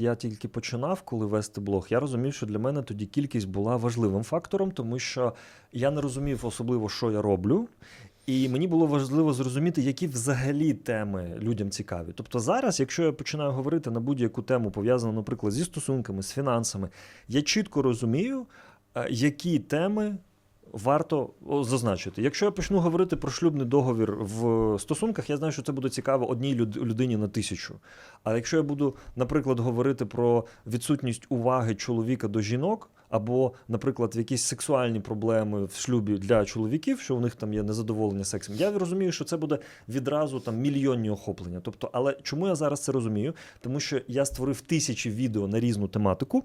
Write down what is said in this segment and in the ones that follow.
Я тільки починав, коли вести блог, я розумів, що для мене тоді кількість була важливим фактором, тому що я не розумів особливо, що я роблю. І мені було важливо зрозуміти, які взагалі теми людям цікаві. Тобто зараз, якщо я починаю говорити на будь-яку тему, пов'язану, наприклад, зі стосунками, з фінансами, я чітко розумію, е, які теми варто зазначити. Якщо я почну говорити про шлюбний договір в стосунках, я знаю, що це буде цікаво одній люд- людині на тисячу. А якщо я буду, наприклад, говорити про відсутність уваги чоловіка до жінок, або, наприклад, якісь сексуальні проблеми в шлюбі для чоловіків, що у них там є незадоволення сексом, я розумію, що це буде відразу там мільйонні охоплення. Тобто, але чому я зараз це розумію? Тому що я створив тисячі відео на різну тематику.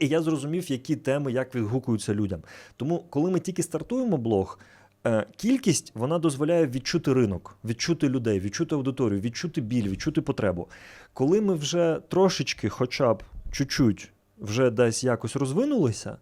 І я зрозумів, які теми як відгукуються людям. Тому, коли ми тільки стартуємо блог, е, кількість вона дозволяє відчути ринок, відчути людей, відчути аудиторію, відчути біль, відчути потребу. Коли ми вже трошечки, хоча б чуть-чуть, вже десь якось розвинулися,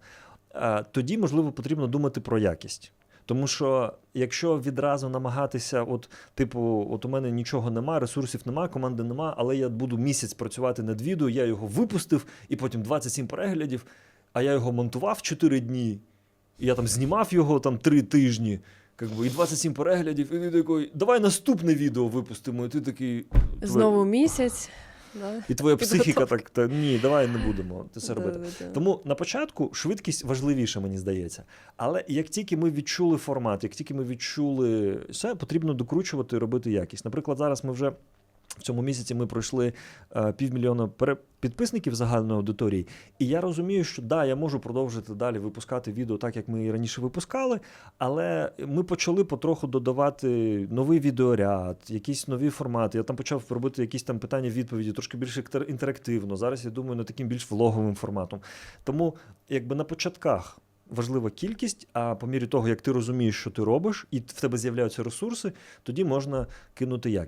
е, тоді, можливо, потрібно думати про якість. Тому що якщо відразу намагатися, от, типу, от у мене нічого нема, ресурсів нема, команди нема, але я буду місяць працювати над відео, я його випустив, і потім 27 переглядів, а я його монтував 4 дні, і я там знімав його там 3 тижні, как би, і 27 переглядів, і ти такий, давай наступне відео випустимо, і ти такий. Знову місяць. Да. І твоя психіка так, та, ні, давай не будемо це робити. Да-да-да. Тому на початку швидкість важливіша, мені здається. Але як тільки ми відчули формат, як тільки ми відчули все, потрібно докручувати і робити якість. Наприклад, зараз ми вже. В цьому місяці ми пройшли е, півмільйона підписників загальної аудиторії, і я розумію, що да, я можу продовжити далі випускати відео так, як ми і раніше випускали, але ми почали потроху додавати новий відеоряд, якісь нові формати. Я там почав робити якісь там питання-відповіді, трошки більш інтерактивно. Зараз я думаю над таким більш влоговим форматом. Тому, якби на початках. Важлива кількість, а по мірі того, як ти розумієш, що ти робиш, і в тебе з'являються ресурси, тоді можна кинути якість.